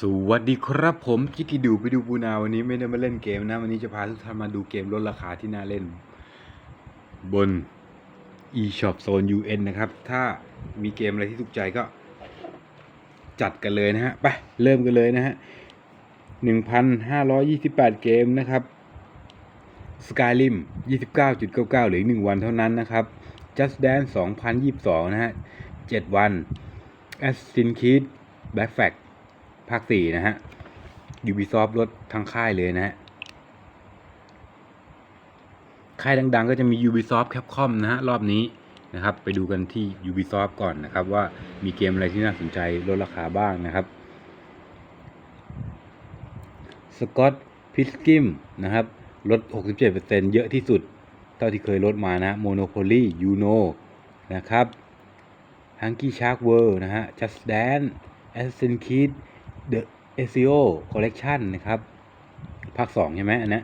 สวัสดีครับผมกิติดูไปดูปูนาวันนี้ไม่ได้มาเล่นเกมนะ วันนี้จะพาทุกท่านมาดูเกมลดราคาที่น่าเล่น บน eShop Zone UN นะครับ ถ้ามีเกมอะไรที่ถูกใจก็ จัดกันเลยนะฮะ ไป เริ่มกันเลยนะฮะ1,528เกมนะครับ Skyrim 29.99เหลืออีก1วันเท่านั้นนะครับ Just Dance 2022นะฮะ7วัน Assassin's Creed Black Flag าค4นะฮะ Ubisoft ลดทั้งค่ายเลยนะฮะ ค่ายดังๆ ก็จะมี Ubisoft Capcom นะฮะ รอบนี้นะครับ ไปดูกันที่ Ubisoft ก่อนนะครับ ว่ามีเกมอะไรที่น่าสนใจลดราคาบ้างนะครับ Scott Pilgrim นะครับ ลด 67%เยอะที่สุด เท่าที่เคยลดมานะ Monopoly Uno นะครับ Hunky Shark World นะฮะ Just Dance Assassin's Creed The a s i o Collection นะครับ ภาค 2 ใช่ไหมอันนี้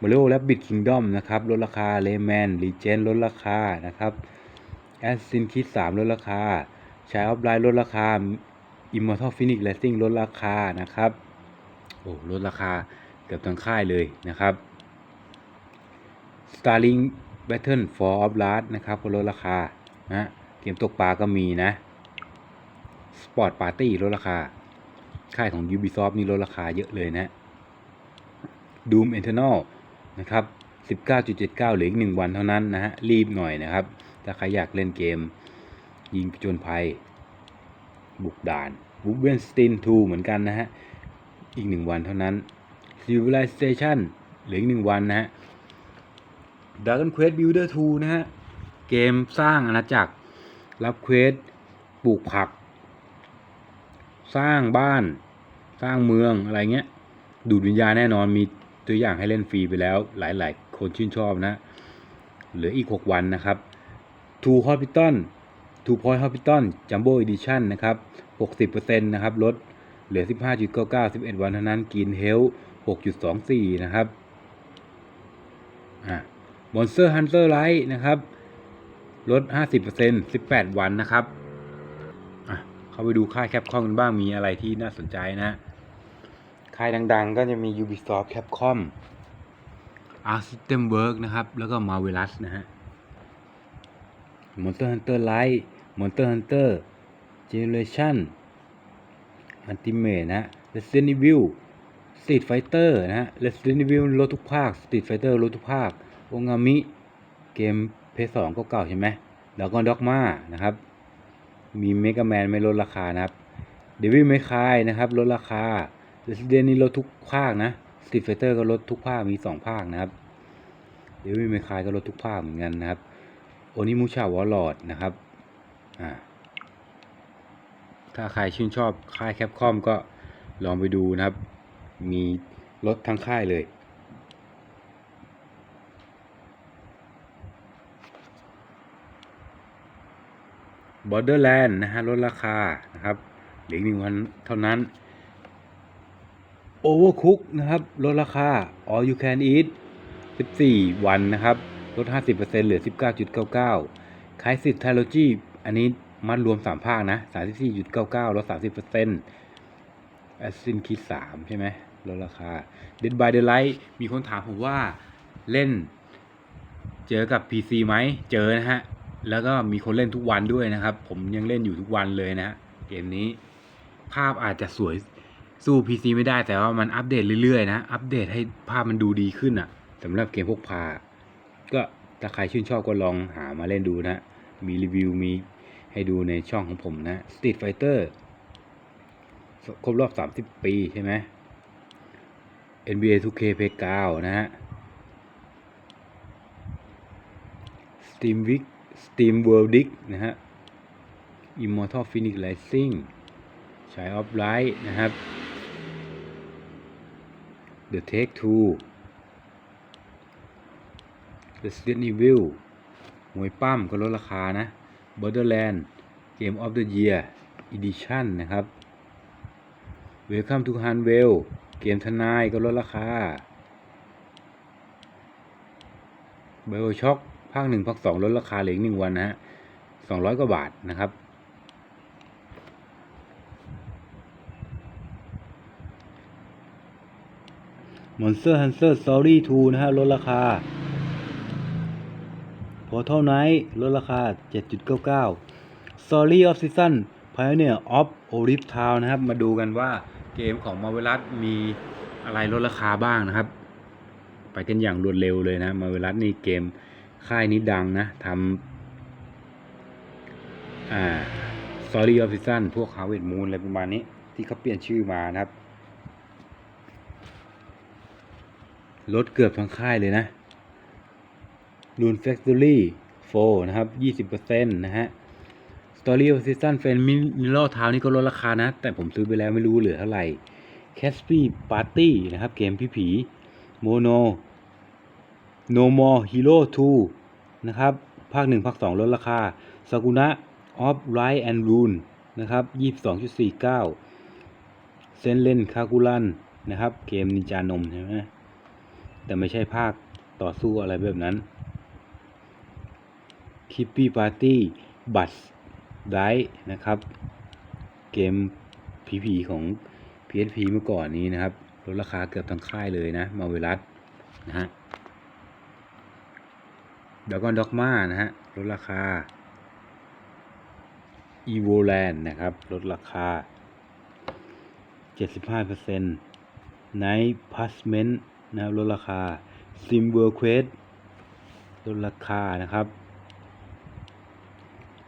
มาริโอและบิดคิงดอมนะครับ ลดราคาเลแมนรีเจนลดราคานะครับแอสซินคิดสามลดราคาชายออฟไลน์ลดราคาอิมมอร์ทัลฟินิกเลสติ้งลดราคานะครับ โอ้ลดราคาเกือบทั้งค่ายเลยนะครับสตาร์ลิงแบทเทิลฟอร์ออฟลาสนะครับก็ลดราคานะเกมตกปลาก็มีนะสปอร์ตปาร์ตี้ลดราคา ค่ายของ Ubisoft นี่ลดราคาเยอะเลยนะ Doom Eternal นะครับ 19.79เหลืออีก1วันเท่านั้นนะฮะ รีบหน่อยนะครับ ถ้าใครอยากเล่นเกม ยิงผจญภัย บุกด่าน w o l v e n s t e i n 2เหมือนกันนะฮะ อีก 1 วันเท่านั้น Civilization เหลืออีก 1 วันนะฮะ Dragon Quest Builder 2 นะฮะ เกมสร้างอาณาจักร รับเควสปลูกผัก สร้างบ้าน สร้างเมืองอะไรเงี้ย ดูดวิญญาณแน่นอนมีตัวอย่างให้เล่นฟรีไปแล้ว หลายๆ คนชื่นชอบนะ เหลืออีก 6 วันนะครับ Two Hospital Two Point Hospital Jumbo Edition นะครับ 60%นะครับลดเหลือ 15.99 11 วันเท่านั้น Green Health 6.24 นะครับอ่า Monster Hunter Rise นะครับ ลด 50% 18 วันนะครับอะเข้าไปดูค่าแคปคอมกันบ้างมีอะไรที่น่าสนใจนะ ค่ายดัง ๆ ก็จะมี Ubisoft Capcom Arc System Works นะครับ แล้วก็ Marvelous นะฮะ Monster Hunter Rise Monster Hunter Generation Ultimate นะ Resident Evil Street Fighter นะฮะ Resident Evil ลดทุกภาค Street Fighter ลดทุกภาคโองามิเกมเพย์สองก็เก่าใช่ไหมแล้วก็ด็อกมานะครับ มีเมก a แมนไม่ลดราคานะครับ เดวิลไม่คายนะครับ ลดราคา Resident นี่ลดทุกภาคนะ Street Fighter ก็ลดทุกภาค มีสองภาคนะครับ เดวิลไม่คายก็ลดทุกภาคเหมือนกันนะครับ โอนิมูชาวอลลอดนะครับ อ่า ถ้าใครชื่นชอบค่ายแคปคอมก็ลองไปดูนะครับ มีลดทั้งค่ายเลย Borderland นด์นะฮะลดราคานะครับเหลือหนึ่งวันเท่านั้น Overcook นะครับ ลดราคา All You Can Eat 14 วันนะครับ ลด 50%เหลือ 19.99 Crisis Trilogy อันนี้มัดรวม 3 ภาคนะ 34.99 ลด 30% Assassin's Creed 3ใช่ไหมลดราคา Dead by Daylight มีคนถามผมว่าเล่น เจอกับ PC ไหม เจอนะฮะ แล้วก็มีคนเล่นทุกวันด้วยนะครับ ผมยังเล่นอยู่ทุกวันเลยนะ เกมนี้ ภาพอาจจะสวย สู้ PC ไม่ได้แต่ว่ามันอัปเดตเรื่อยๆนะ อัปเดตให้ภาพมันดูดีขึ้นอะ่ะสำหรับเกมพวกพา ก็ถ้าใครชื่นชอบก็ลองหามาเล่นดูนะ มีรีวิวมีให้ดูในช่องของผมนะ Street Fighter ครบรอบ 30 ปีใช่ไหม NBA 2K Play 9นะฮะ Steam Week Steam World Dig นะฮะ Immortal Phoenix Rising Child of Light นะครับ The Take Two Resident Evil มวยปั้มก็ลดราคานะ Borderland Game of the Year Edition นะครับ Welcome to Hanwell เกมทนายก็ลดราคา Bioshock ภาคหนึ่งภาคสองลดราคาเหลืออีกหนึ่งวันนะฮะสองร้อยกว่าบาทนะครับ Monster Hunter Story 2 นะฮะลดราคา Portal Knight ลดราคา 7.99 Story of Season Pioneer of Olive Town นะครับ มาดูกันว่าเกมของ Marvelous มีอะไรลดราคาบ้างนะครับ ไปกันอย่างรวดเร็วเลยนะ Marvelous นี่เกมค่ายนี้ดังนะทำอ่า Story of Season พวก Harvest Moon อะไรประมาณนี้ที่เขาเปลี่ยนชื่อมานะครับ ลดเกือบทั้งค่ายเลยนะ Rune Factory 4นะครับ20%นะฮะ Story of Season f a n Mineral t o w นี่ก็ลดราคานะ แต่ผมซื้อไปแล้วไม่รู้เหลือเท่าไหร่ Caspi Party นะครับ เกมผีผี Mono No More Hero 2นะครับ ภาค1ภาค2ลดราคา Sakuna of Light and Rune นะครับ22.49เซนเลนคากุลันนะครับ เกมนินจานมใช่ไหม แต่ไม่ใช่ภาคต่อสู้อะไรแบบนั้นคิปปี้ปาร์ตี้บัตได้นะครับ เกมผีๆของ PSP เมื่อก่อนนี้นะครับลดราคาเกือบทั้งค่ายเลยนะมาเวลัสนะฮะดากอนด็อกมานะฮะลดราคา e v o l a n d นะครับ ลดราคา 75% Night Passment นะครับลดราคา Sim World Quest ลดราคานะครับ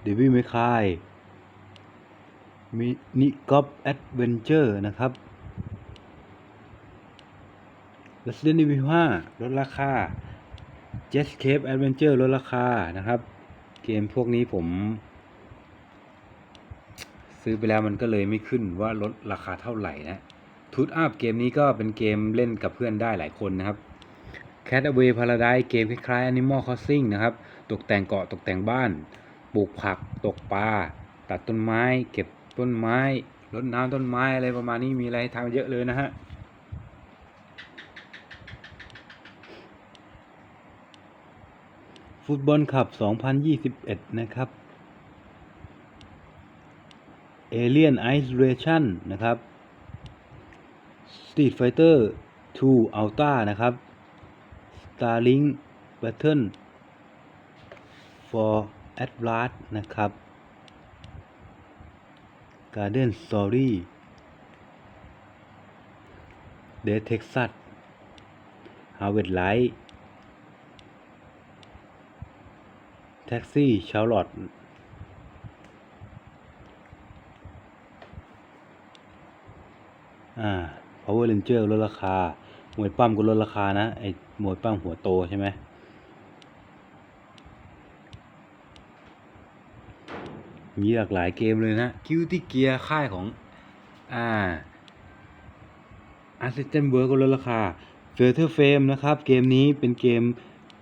Devil May Cry มินิกอ p แอดเวนเจอร์นะครับ Resident Evil 5 ลดราคา Jet Cape Adventure ลดราคานะครับ เกมพวกนี้ผม ซื้อไปแล้วมันก็เลยไม่ขึ้นว่าลดราคาเท่าไหร่นะ ทูตอัพเกมนี้ก็เป็นเกมเล่นกับเพื่อนได้หลายคนนะครับ Cat Away Paradise เกมคล้ายๆ Animal Crossing นะครับ ตกแต่งเกาะตกแต่งบ้าน ปลูกผัก ตกปลา ตัดต้นไม้ เก็บต้นไม้รดน้ำต้นไม้อะไรประมาณนี้มีอะไรให้ทำเยอะเลยนะฮะ ฟุตบอลขับ 2021 นะครับ Alien Isolation นะครับ Street Fighter 2 Ultra นะครับ Starlink Battle for Atlas นะครับ Garden Story d e Texas Harvest Light แท็กซี่ชาร์ลอตอ่า Power Ranger ลดราคา หมวยปั้มก็ลดราคานะไอ้หมวยปั้มหัวโตใช่ไหมมีหลากหลายเกมเลยนะ Guilty Gear ค่ายของอ่า Assistant Work ก็ลดราคา f a t e r Frame นะครับ เกมนี้เป็นเกม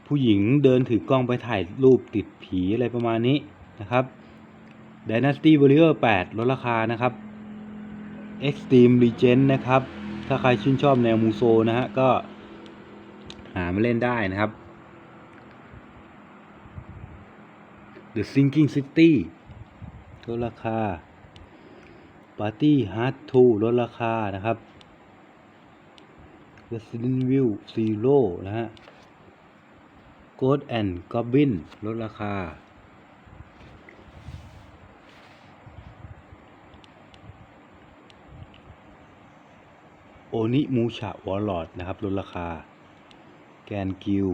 ผู้หญิงเดินถือกล้องไปถ่ายรูปติดผีอะไรประมาณนี้นะครับ Dynasty Warrior 8 ลดราคานะครับ Extreme Legend นะครับ ถ้าใครชื่นชอบแนวมูโซนะฮะก็หามาเล่นได้นะครับ The Sinking City ลดราคา Party Hard 2ลดราคานะครับ Resident Evil Zero นะฮะ Ghost and Goblin ลดราคา โอนิมูชะวอลลอดนะครับลดราคา แกนกิล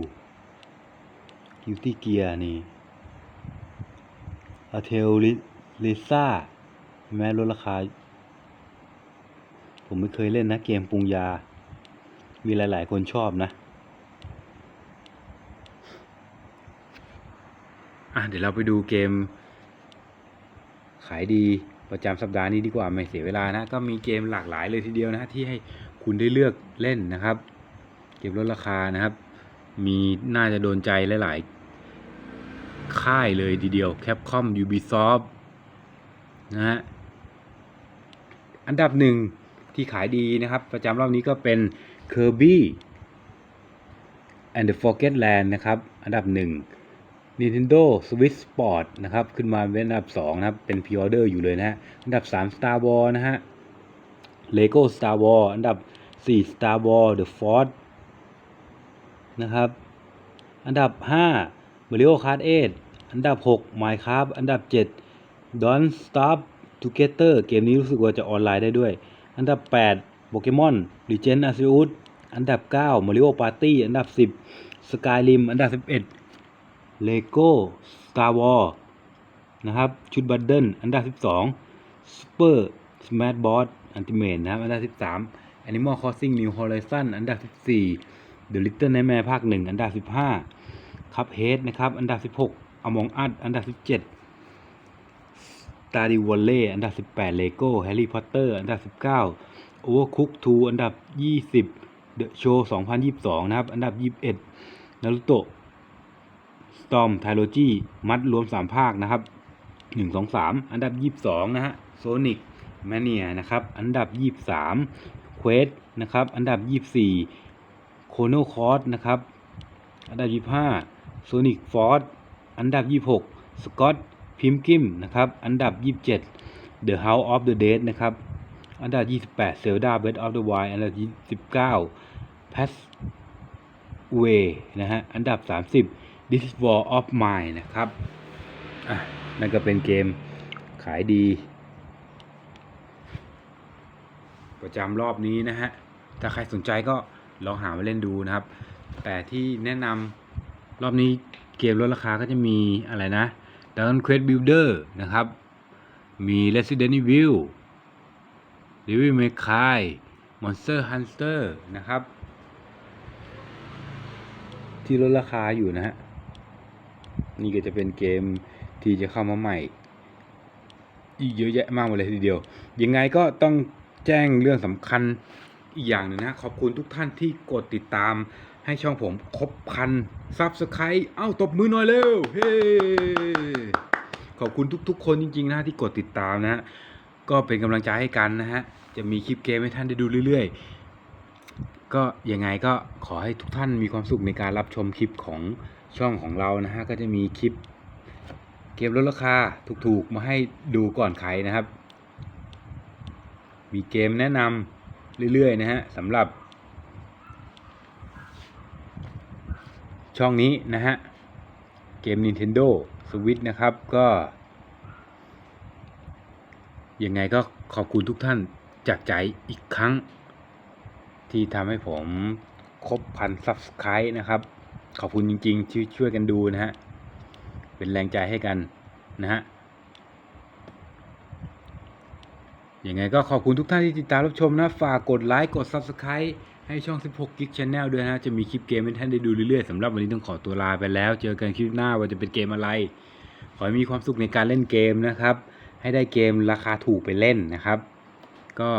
กิลตี้เกียร์นี่อาเทลลิซ่าแม้ลดราคา ผมไม่เคยเล่นนะเกมปรุงยา มีหลาย ๆ คนชอบนะ อะเดี๋ยวเราไปดูเกม ขายดีประจำสัปดาห์นี้ดีกว่าไม่เสียเวลานะ ก็มีเกมหลากหลายเลยทีเดียวนะที่ให้ คุณได้เลือกเล่นนะครับ เก็บลดราคานะครับ มีน่าจะโดนใจหลาย ๆ ค่ายเลยทีเดียว Capcom Ubisoft นะฮะอันดับหนึ่งที่ขายดีนะครับ ประจำรอบนี้ก็เป็น Kirby and the Forgotten Land นะครับ อันดับหนึ่ง Nintendo Switch Sport นะครับ ขึ้นมาเป็นอันดับ 2 นะครับ เป็น Pre-order อยู่เลยนะฮะ อันดับ 3 Star Wars นะฮะ Lego Star Wars อันดับ 4 Star Wars The Force นะครับ อันดับ 5 Mario Kart 8 อันดับ 6 Minecraft อันดับ 7 Don't Stop Together เกมนี้รู้สึกว่าจะออนไลน์ได้ด้วย อันดับ 8 Pokemon Legend Arceus อันดับ 9 Mario Party อันดับ 10 Skyrim อันดับ 11 Lego Star Wars นะครับ ชุดบันเดิลอันดับ 12 Super Smash Bros Ultimate นะครับ อันดับ 13 Animal Crossing New Horizon อันดับ 14 The Little Nightmare ภาค 1 อันดับ 15 Cuphead นะครับ อันดับ 16 Among Us อันดับ 17 Stardew Valley อันดับ 18 Lego Harry Potter อันดับ 19 Overcooked 2 อันดับ 20 The Show 2022 นะครับ อันดับ 21 Naruto Storm Trilogy มัดรวม 3 ภาคนะครับ 1 2 3 อันดับ 22 นะฮะ Sonic Mania นะครับ อันดับ 23 Quest นะครับ อันดับ 24 Chrono Cross นะครับ อันดับ 25 Sonic Force อันดับ 26 Scott Pilgrim นะครับ อันดับ 27 The House of the Dead นะครับ อันดับ 28 Zelda Breath of the Wild อันดับ 29 Passway นะฮะ อันดับ 30 This is War of Mine นะครับ อะ นั่นก็เป็นเกมขายดี ประจำรอบนี้นะฮะ ถ้าใครสนใจก็ลองหามาเล่นดูนะครับ แต่ที่แนะนำรอบนี้เกมลดราคาก็จะมีอะไรนะ Dragon Quest Builder นะครับ มี Resident Evil Devil May Cry Monster Hunter นะครับ ที่ลดราคาอยู่นะฮะ นี่ก็จะเป็นเกมที่จะเข้ามาใหม่อีกเยอะแยะมากเลยทีเดียว ยังไงก็ต้อง แจ้งเรื่องสำคัญอีกอย่างหนึ่งนะขอบคุณทุกท่านที่กดติดตามให้ช่องผมครบพันซับสไครต์เอ้าตบมือหน่อยเร็วเฮ้ขอบคุณทุกๆ คนจริงๆนะที่กดติดตามนะฮะก็เป็นกำลังใจให้กันนะฮะจะมีคลิปเกมให้ท่านได้ดูเรื่อยๆ ก็ยังไงก็ขอให้ทุกท่านมีความสุขในการรับชมคลิปของช่องของเรานะฮะก็จะมีคลิปเกมลดราคาถูกๆ มาให้ดูก่อนใครนะครับ มีเกมแนะนำเรื่อยๆนะฮะสำหรับ ช่องนี้นะฮะ เกม Nintendo Switch นะครับก็ ยังไงก็ขอบคุณทุกท่านจากใจอีกครั้ง ที่ทำให้ผมครบพัน Subscribe นะครับ ขอบคุณจริงๆที่ช่วยกันดูนะฮะ เป็นแรงใจให้กันนะฮะ ยังไงก็ขอบคุณทุกท่านที่ติดตามรับชมนะ ฝากกดไลค์กด Subscribe ให้ช่อง 16 Geek Channel ด้วยนะ จะมีคลิปเกมให้ท่านได้ดูเรื่อยๆสำหรับวันนี้ต้องขอตัวลาไปแล้ว เจอกันคลิปหน้าว่าจะเป็นเกมอะไร ขอให้มีความสุขในการเล่นเกมนะครับ ให้ได้เกมราคาถูกไปเล่นนะครับ ก็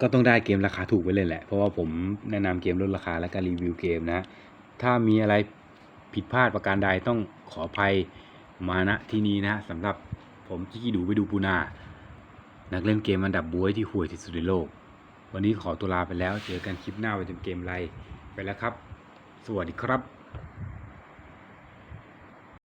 ก็ต้องได้เกมราคาถูกไปเลยแหละ เพราะว่าผมแนะนำเกมลดราคาและการรีวิวเกมนะ ถ้ามีอะไรผิดพลาดประการใดต้องขออภัย มาณที่นี้นะสำหรับผมจิกี้ดูไปดูปูนา นักเล่นเกมอันดับบวยที่ห่วยที่สุดในโลก วันนี้ขอตัวลาไปแล้ว เจอกันคลิปหน้าว่าจะเป็นเกมไรไปแล้วครับ สวัสดีครับ